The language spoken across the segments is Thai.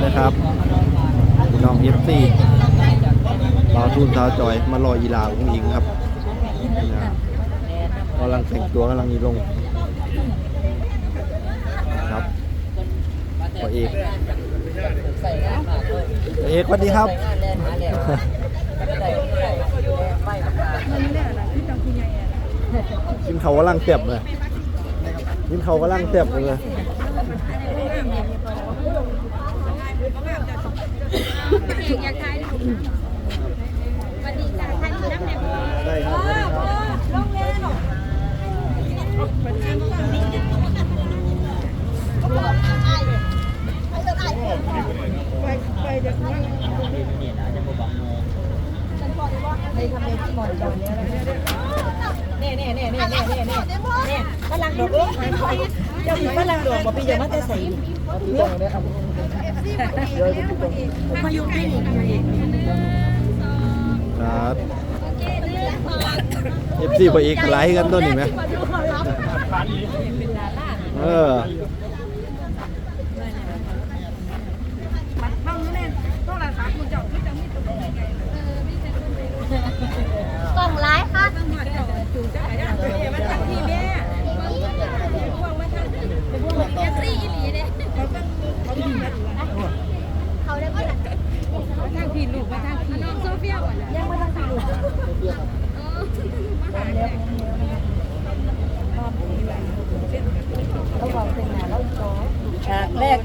เลยครับพี่น้องเอฟซีบ่าวทุนสาวจอย มารออีลาอุ้งอิงครับนะกำลังแต่งตัวกำลังนีลงครับพอเอกเอกสวัสดีครับกินเขาวกำลังเต็บเลยกินเขาวกำลังเต็บเลย อยากถ่ายรูปนะวัน้ำในี้จะถ่ายรูปน้ำเดงได้ครับ เนี่ยเนี่ยเนี่ยเนี่ยเนี่ยเนี่ยเนี่ยฝรั่งดอกเอ้ยเจ้าหญิงฝรั่งดอกบอเพี่อย่ามาแต่ใส่ มาอยู่ที่นี่ครับเอฟซีพ่อเอกไลค์กันต้นนี่ไหมเออกล่องร้ายค่ะ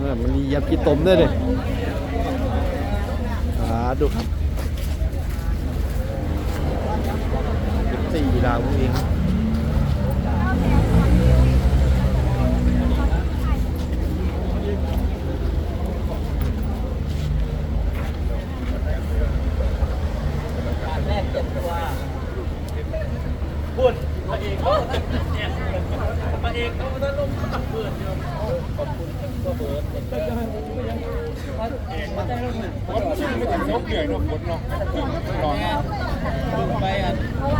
มันมียำกินต้มด้วยเลยหาดูครับสี่ดาวเองครับ ฉากแรกเตรียมตัวพูดพระเอกเขาพระเอกเขาต้องลงตับเบิดอยู่ขอบคุณก็ เบิดก็จะให้เอาได้ลงหนึ่งไม่ถึงนกใหญ่นกฝนเนาะลองลงไปอะ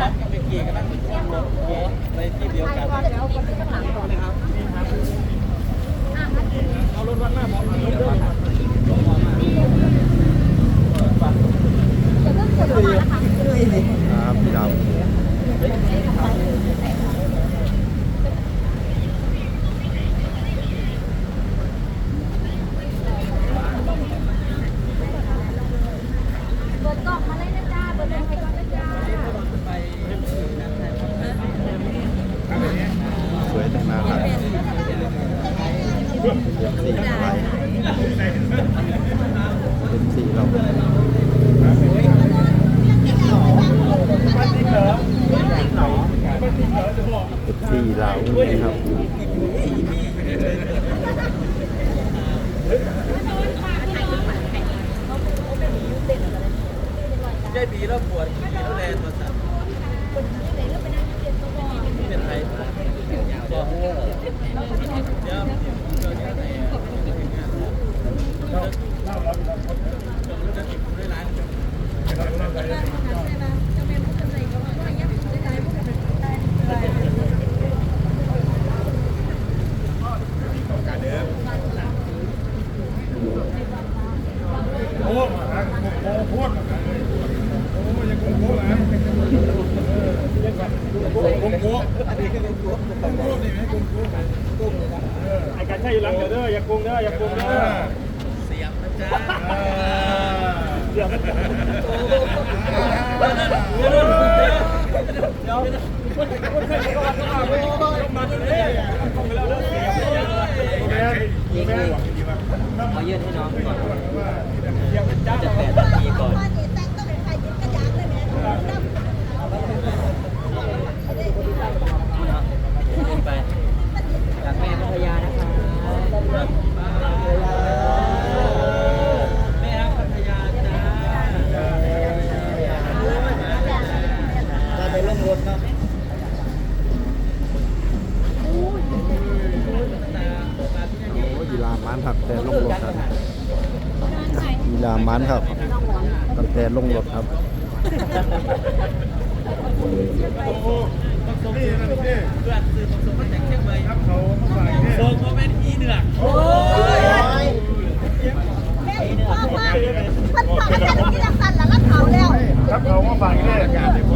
ปั๊บกับไปกี่กันนะรถโอ้ไปที่เดียวกันเอารถวัดหน้าบอก กี้เราปวดกี่เราแรงมาสั่นเป็นไทยบอกเดี๋ยวเดี๋ยวไหนเราเราจะติดคุกได้ร้าน Oh, my God. อ้การใช้อยู่หลังเด้ออย่าโกงเด้ออย่าโกงเด้อเสียบนะจ๊ะเดี๋ยวมายื่นให้น้องก่อน ยามมันครับตั้งแต่ลงรถครับส่งโมเมนต์อีเหนือยการที่รั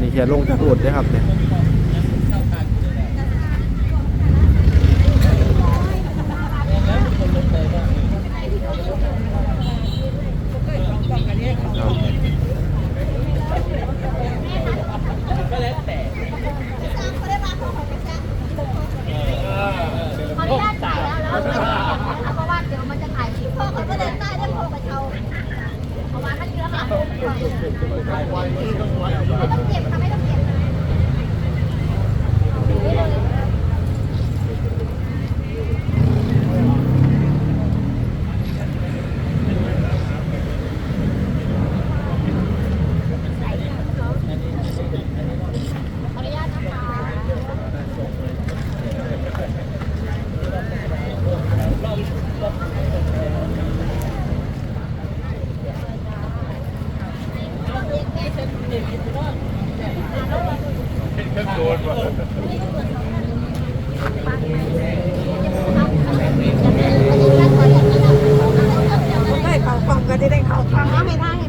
นี่แค่ลงจากรถนะครับเนี่ย ให้เขาฟังก็ได้ได้เขาฟังไม่ได้